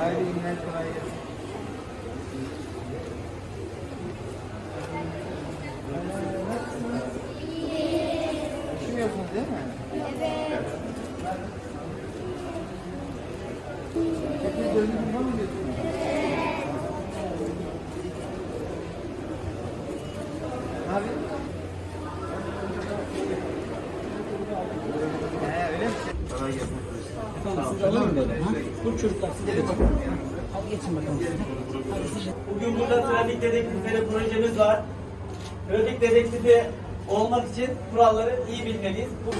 Hayırlı günler, kolay gelsin. Üşümüyorsunuz değil mi? Evet. Peki gözünüzü mı diyorsunuz? Siz alır mı böyle? Ha? Bu çocuklar size de bakın. Hadi geçin bakalım size. Hadi siz Bugün burada trafik dedektifleri projemiz var. Trafik dedektifi olmak için kuralları iyi bilmeliyiz. Bu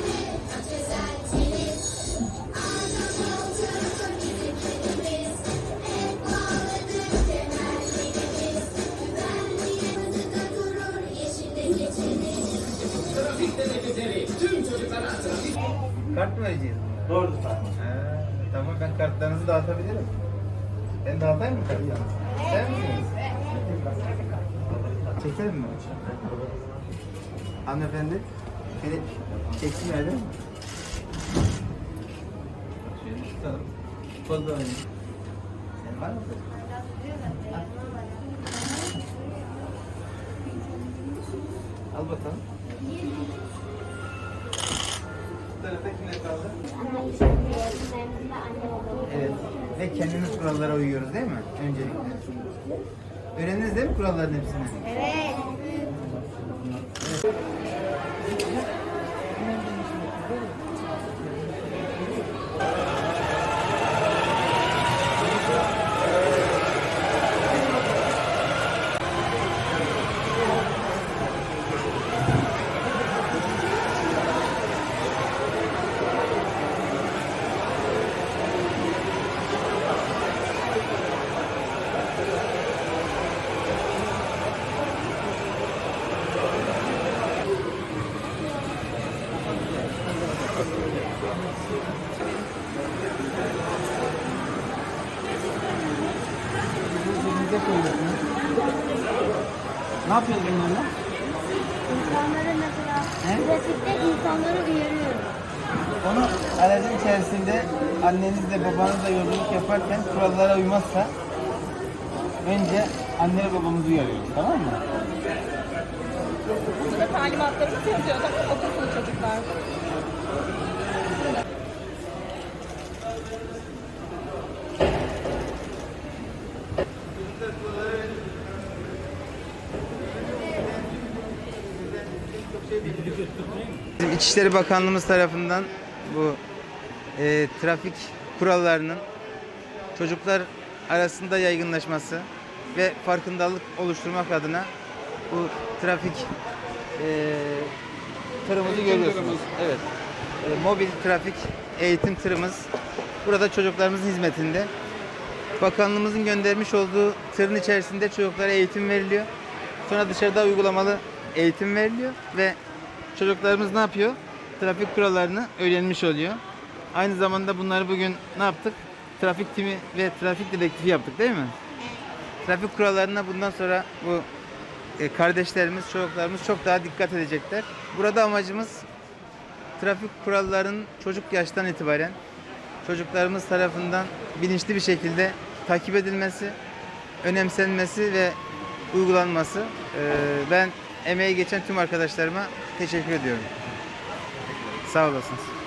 Kart mı vereceğiz bunlara? doğrudur tamam ben kartlarınızı dağıtabilirim. Ben dağıtayım mı kartlarınızı? Sen misiniz? Çekelim mi? Hanımefendi, beni çeksin öyle mi? Şöyle tutalım. Poz da oynayayım. Sen var mısın? Al bakalım. Bu tarafa kimler kaldı? Evet. Ve kendimiz kurallara uyuyoruz değil mi? Öncelikle. Öğrendiniz değil mi kuralların hepsini? Evet. Cebinize koyuyorsunuz. Ne yapıyoruz bunlarla? İnsanları mesela He? trafikte insanları uyarıyorum. Onu aracın içerisinde annenizle babanızla yolculuk yaparken kurallara uymazsa önce anne ve babamızı uyarıyoruz tamam mı? Burada talimatlarımız yazıyor değil mi? Okulsun çocuklar. İçişleri Bakanlığımız tarafından bu e, trafik kurallarının çocuklar arasında yaygınlaşması ve farkındalık oluşturmak adına bu trafik e, tırımızı görüyorsunuz. Evet. E, mobil trafik eğitim tırımız burada çocuklarımızın hizmetinde. Bakanlığımızın göndermiş olduğu tırın içerisinde çocuklara eğitim veriliyor. Sonra dışarıda uygulamalı eğitim veriliyor ve çocuklarımız ne yapıyor? Trafik kurallarını öğrenmiş oluyor. Aynı zamanda bunları bugün ne yaptık? Trafik timi ve trafik dedektifi yaptık değil mi? Trafik kurallarına bundan sonra bu e, kardeşlerimiz, çocuklarımız çok daha dikkat edecekler. Burada amacımız trafik kurallarının çocuk yaştan itibaren çocuklarımız tarafından bilinçli bir şekilde takip edilmesi, önemsenmesi ve uygulanması. Ee, ben emeği geçen tüm arkadaşlarıma teşekkür ediyorum. Sağ olasınız.